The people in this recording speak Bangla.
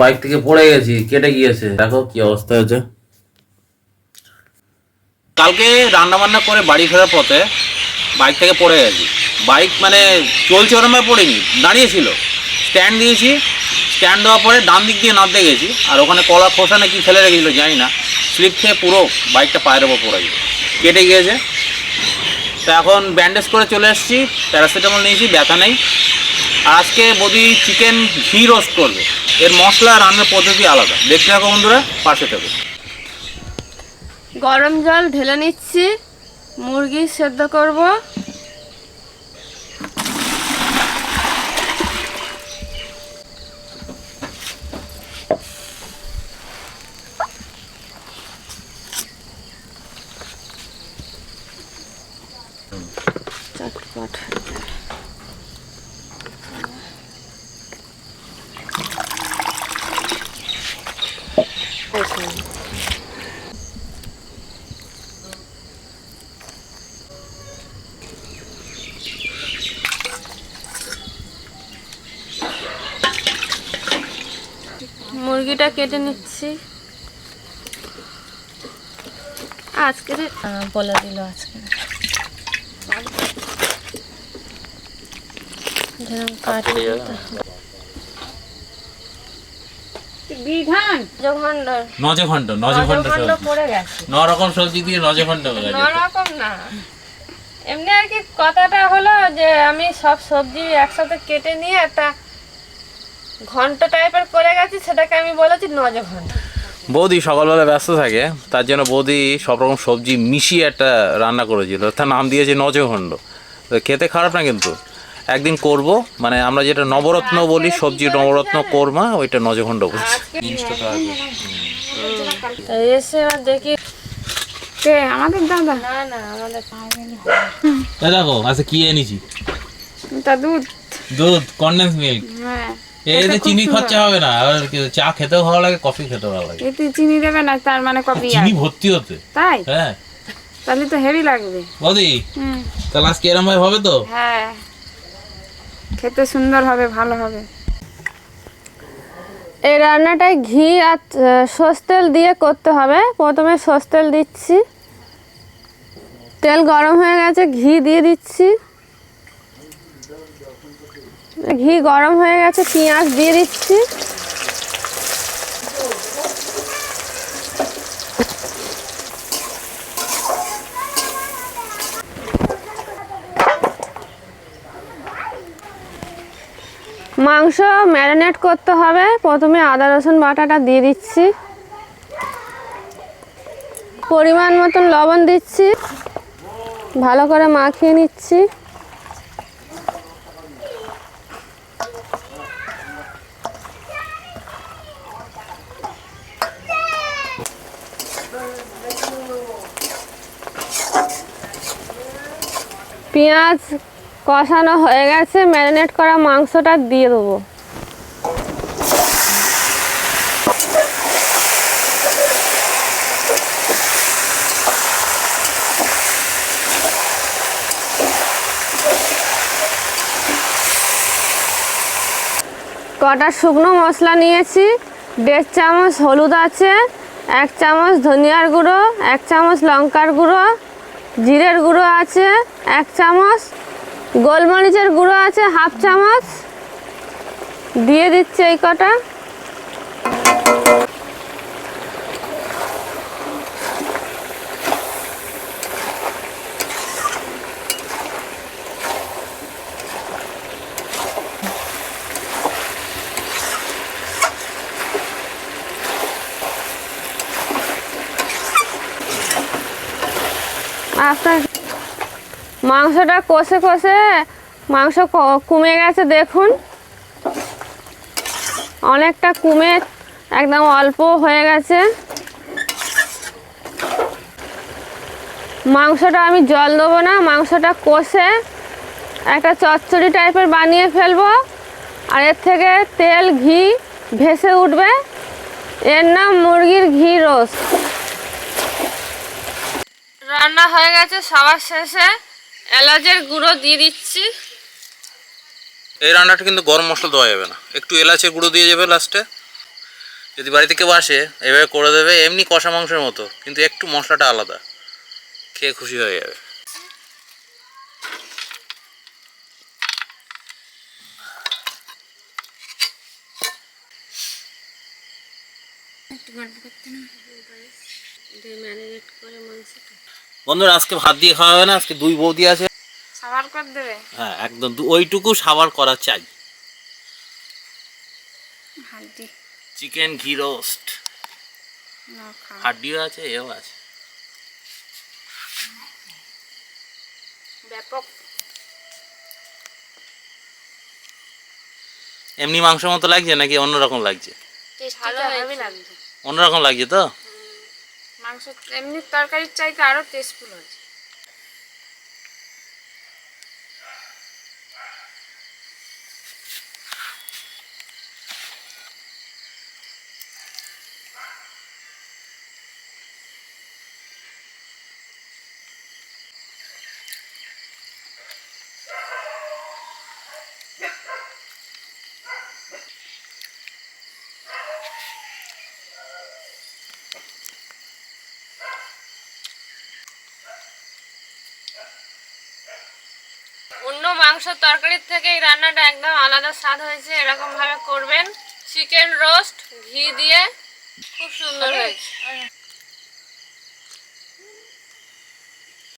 বাইক থেকে পড়ে গেছি, কেটে গিয়েছে। দেখো কি অবস্থা হয়েছে। কালকে রান্না বান্না করে বাড়ি ফেরার পথে বাইক থেকে পড়ে গেছি। বাইক মানে চলছে ওরমভাবে পড়েনি, দাঁড়িয়েছিল। স্ট্যান্ড দিয়েছি, স্ট্যান্ড দেওয়ার পরে ডান দিক দিয়ে নামতে গেছি, আর ওখানে কলা খোসা নাকি ফেলে রেখেছিলো, জানি না। স্লিপ খেয়ে পুরো বাইকটা পায়ের ওপর পড়ে গেছে, কেটে গিয়েছে। তো এখন ব্যান্ডেজ করে চলে এসেছি প্যারাসিটামল নিয়েছি, ব্যথা নেই। আজকে বদি চিকেন ঘি রোস্ট করবে। এর মশলা রান্নার পদ্ধতি আলাদা। দেখতে থাকো বন্ধুরা, পাশে থাকো। গরম জল ঢেলে নিচ্ছি, মুরগি সেদ্ধ করব। চটপট। মুরগিটা কেটে নিচ্ছি। আজকে বলে দিল আজকে। বিধান। যখন নজে ঘন্ট নজে ঘন্ট খণ্ড পড়ে গেছে। ন রকম সবজি দিয়ে নজে হয়ে গেছে। রকম না। এমনি আর কি কথাটা হলো যে আমি সব সবজি একসাথে কেটে নিয়ে একটা ঘন্ট টাইপের করে গেছি সেটাকে আমি বলেছি নজ বৌদি সকালবেলা ব্যস্ত থাকে তার জন্য বৌদি সব রকম সবজি মিশিয়ে একটা রান্না করেছিল। তার নাম দিয়েছে নজখণ্ড। তো খেতে খারাপ না কিন্তু? একদিন করব মানে আমরা যেটা নবরত্ন বলি সবজি নবরত্ন কোরমা ওইটা নজখণ্ড বলছি এসে দেখি কে? আমাদের দাদা? না না আমাদের দেখো আচ্ছা কি এনেছি? তা দুধ। দুধ কন্ডেন্স মিল্ক হ্যাঁ। এতে চিনি খরচা হবে না। আর চা খেতেও ভালো লাগে কফি খেতেও ভালো লাগে। এতে চিনি দেবে না তার মানে কপি চিনি ভর্তি হতে। তাই? হ্যাঁ। তাহলে তো হেভি লাগবে। বৌদি হুম। তাহলে আজকে এরম ভাবে হবে তো? হ্যাঁ। খেতে সুন্দর হবে, ভালো হবে। এই রান্নাটায় ঘি আর সস্তেল তেল দিয়ে করতে হবে। প্রথমে সস্তেল দিচ্ছি। তেল গরম হয়ে গেছে, ঘি দিয়ে দিচ্ছি। ঘি গরম হয়ে গেছে, পেঁয়াজ দিয়ে দিচ্ছি। মাংস ম্যারিনেট করতে হবে। প্রথমে আদা, রসুন বাটাটা দিয়ে দিচ্ছি। পরিমাণ মতন লবণ দিচ্ছি। ভালো করে মাখিয়ে নিচ্ছি। পেঁয়াজ কষানো হয়ে গেছে, ম্যারিনেট করা মাংসটা দিয়ে দেবো। কটা শুকনো মশলা নিয়েছি, দেড় চামচ হলুদ আছে, এক চামচ ধনিয়ার গুঁড়ো, এক চামচ লঙ্কার গুঁড়ো, জিরের গুঁড়ো আছে, এক চামচ গোলমরিচের গুঁড়ো আছে হাফ চামচ। দিয়ে দিচ্ছি এই কটা। আপনার মাংসটা কষে কষে মাংস কমে গেছে, দেখুন। অনেকটা কমে, একদম অল্প হয়ে গেছে। মাংসটা আমি জল দেবো না, মাংসটা কষে একটা চচ্চড়ি টাইপের বানিয়ে ফেলব। আর এর থেকে তেল, ঘি ভেসে উঠবে। এর নাম মুরগির ঘি রোস্ট। রান্না হয়ে গেছে সবার শেষে। এলাচের গুঁড়ো দিয়ে দিচ্ছি। এই রান্নাটা কিন্তু গরম মশলা দেওয়া যাবে না। একটু এলাচের গুঁড়ো দিয়ে যাবে লাস্টে যদি বাড়িতে কেউ আসে এভাবে করে দেবে এমনি কষা মাংসের মতো কিন্তু একটু মশলাটা আলাদা। খেয়ে খুশি হয়ে যাবে। ম্যারিনেট করে মাংসটা। বন্ধুরা আজকে ভাত দিয়ে খাওয়া হবে না আজকে দুই বৌদি আছে। সাবার করে দেবে? হ্যাঁ একদম ওইটুকু সাবার করা চাই। চিকেন ঘি রোস্ট হাড্ডিও আছে এও আছে। ব্যাপক। এমনি মাংস মতো লাগছে নাকি অন্যরকম লাগছে? ভালো লাগছে। অন্যরকম লাগছে তো? মাংস এমনি তরকারির চাইতে আরও টেস্টফুল হয়েছে। অন্য মাংস তরকারির থেকে এই রান্নাটা একদম আলাদা স্বাদ হয়েছে এরকমভাবে করবেন। চিকেন রোস্ট ঘি দিয়ে খুব সুন্দর হয়েছে।